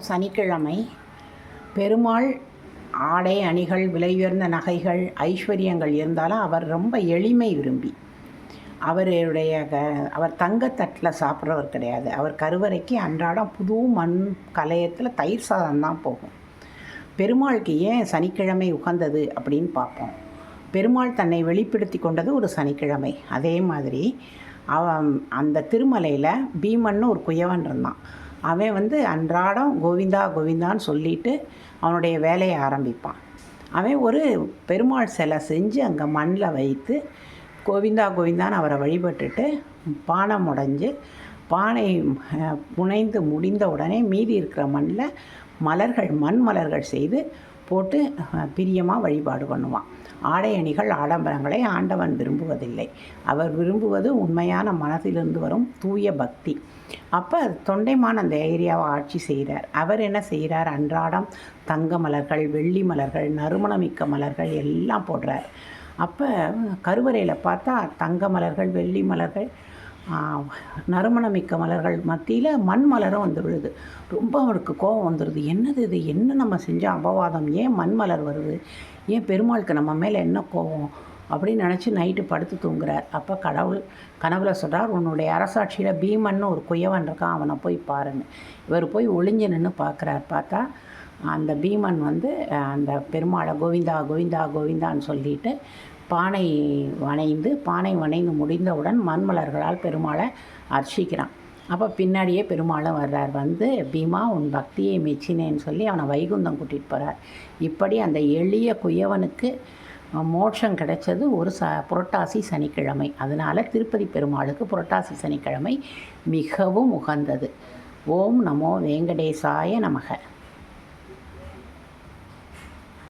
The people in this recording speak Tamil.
சனிக்கிழமை பெருமாள் ஆடை அணிகள் விலையுயர்ந்த நகைகள் ஐஸ்வர்யங்கள் இருந்தாலும் அவர் ரொம்ப எளிமை விரும்பி. அவருடைய க அவர் தங்கத்தட்டில் சாப்பிட்றவர் கிடையாது. அவர் கருவறைக்கு அன்றாடம் புது மண் கலையத்தில் தயிர் சாதம் தான் போகும். பெருமாளுக்கு ஏன் சனிக்கிழமை உகந்தது அப்படின்னு பார்ப்போம். பெருமாள் தன்னை வெளிப்படுத்தி கொண்டது ஒரு சனிக்கிழமை. அதே மாதிரி அவன் அந்த திருமலையில் பீமன்னு ஒரு குயவன் இருந்தான். அவன் வந்து அன்றாடம் கோவிந்தா கோவிந்தான்னு சொல்லிட்டு அவனுடைய வேலையை ஆரம்பிப்பான். அவன் ஒரு பெருமாள் சிலை செஞ்சு அங்கே மண்ணில் வைத்து கோவிந்தா கோவிந்தான்னு அவரை வழிபட்டுட்டு பானை முடைஞ்சு பானை புனைந்து முடிந்த உடனே மீதி இருக்கிற மண்ணில் மலர்கள் மண் மலர்கள் செய்து போட்டு பிரியமாக வழிபாடு பண்ணுவான். ஆடை அணிகள் ஆடம்பரங்களை ஆண்டவன் விரும்புவதில்லை. அவர் விரும்புவது உண்மையான மனதிலிருந்து வரும் தூய பக்தி. அப்போ தொண்டைமான் அந்த ஏரியாவை ஆட்சி செய்கிறார். அவர் என்ன செய்கிறார்? அன்றாடம் தங்க மலர்கள் வெள்ளி மலர்கள் நறுமணமிக்க மலர்கள் எல்லாம் போடுறார். அப்போ கருவறையில் பார்த்தா தங்க மலர்கள் வெள்ளி மலர்கள் நறுமணமிக்க மலர்கள் மத்தியில் மண் மலரும் வந்து விழுது. ரொம்ப அவருக்கு கோபம் வந்துடுது என்னது இது? என்ன நம்ம செஞ்ச அபவாதம்? ஏன் மண் மலர் வருது? ஏன் பெருமாளுக்கு நம்ம மேலே என்ன கோபம்? அப்படின்னு நினச்சி நைட்டு படுத்து தூங்குறார். அப்போ கடவுள் கனவுல சொல்கிறார் உன்னுடைய அரசாட்சியில் பீமன்னு ஒரு குயவன் இருக்கான். அவனை போய் பாருன்னு. இவர் போய் ஒளிஞ்சு நின்று பார்க்குறார் பார்த்தா அந்த பீமன் வந்து அந்த பெருமாளை கோவிந்தா கோவிந்தா கோவிந்தான்னு சொல்லிட்டு பானை வணைந்து பானை வணைந்து முடிந்தவுடன் மண்மலர்களால் பெருமாளை அர்ச்சிக்கிறான். அப்போ பின்னாடியே பெருமாளும் வர்றார். வந்து பீமா உன் பக்தியை மெச்சினேன்னு சொல்லி அவனை வைகுந்தம் கூட்டிகிட்டு போகிறார் இப்படி அந்த எளிய குயவனுக்கு மோட்சம் கிடைச்சது ஒரு ச புரட்டாசி சனிக்கிழமை. அதனால் திருப்பதி பெருமாளுக்கு புரட்டாசி சனிக்கிழமை மிகவும் உகந்தது. ஓம் நமோ வெங்கடேசாய நமக.